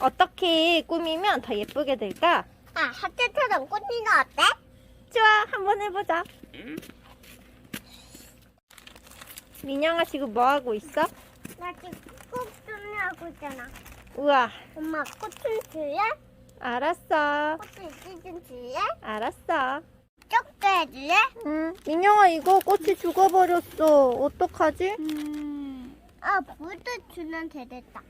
어떻게 꾸미면 더 예쁘게 될까? 아, 하트처럼 꾸미는 거 어때? 좋아, 한번 해보자. 응. 민영아 지금 뭐 하고 있어? 나 지금 꽃 준비하고 있잖아. 우와, 엄마, 꽃은 줄래? 알았어. 꽃은 있지 좀 줄래? 알았어. 쪽도 해줄래? 응. 민영아 이거 꽃이 죽어버렸어. 어떡하지? 음. 아, 물도 주면 되겠다.